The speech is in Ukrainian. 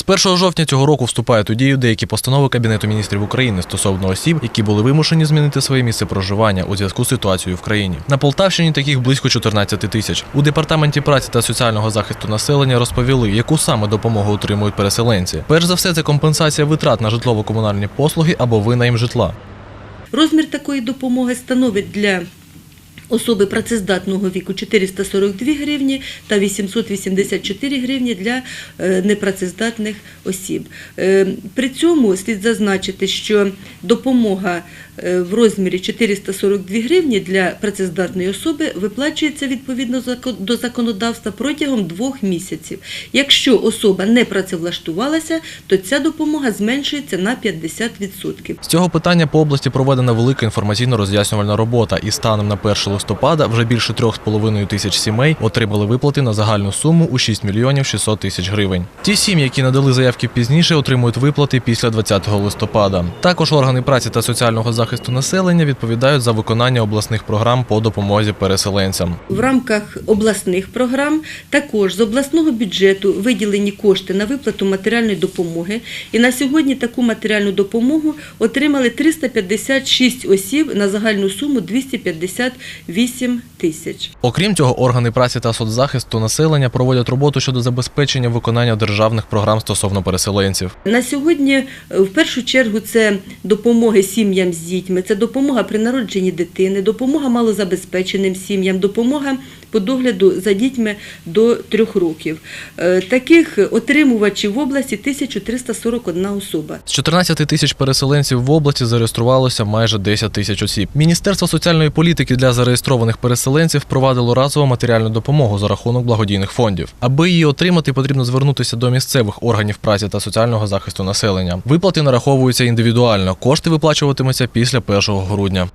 З 1 жовтня цього року вступають у дію деякі постанови Кабінету міністрів України стосовно осіб, які були вимушені змінити своє місце проживання у зв'язку з ситуацією в країні. На Полтавщині таких близько 14 тисяч. У департаменті праці та соціального захисту населення розповіли, яку саме допомогу отримують переселенці. Перш за все, це компенсація витрат на житлово-комунальні послуги або винайм житла. Розмір такої допомоги становить для особи працездатного віку 442 гривні та 884 гривні для е, непрацездатних осіб. Е, При цьому слід зазначити, що допомога в розмірі 442 гривні для працездатної особи виплачується відповідно до законодавства протягом двох місяців. Якщо особа не працевлаштувалася, то ця допомога зменшується на 50%. З цього питання по області проведена велика інформаційно-роз'яснювальна робота, і станом на 1 листопада вже більше 3,5 тисяч сімей отримали виплати на загальну суму у 6 мільйонів 600 тисяч гривень. Ті сім'ї, які надали заявки пізніше, отримують виплати після 20 листопада. Також органи праці та соціального захисту населення відповідають за виконання обласних програм по допомозі переселенцям. В рамках обласних програм також з обласного бюджету виділені кошти на виплату матеріальної допомоги. І на сьогодні таку матеріальну допомогу отримали 356 осіб на загальну суму 258 тисяч. Окрім цього, органи праці та соцзахисту населення проводять роботу щодо забезпечення виконання державних програм стосовно переселенців. На сьогодні е, в першу чергу це допомоги сім'ям з дітьми, це допомога при народженні дитини, допомога малозабезпеченим сім'ям, допомога по догляду за дітьми до трьох років. Е, Таких отримувачів в області 1341 особа. З 14 тисяч переселенців в області зареєструвалося майже 10 тисяч осіб. Міністерство соціальної політики для зареєстрованих переселенців впровадило разову матеріальну допомогу за рахунок благодійних фондів. Аби її отримати, потрібно звернутися до місцевих органів праці та соціального захисту населення. Виплати нараховуються індивідуально. Кошти виплачуватимуться після 1 грудня.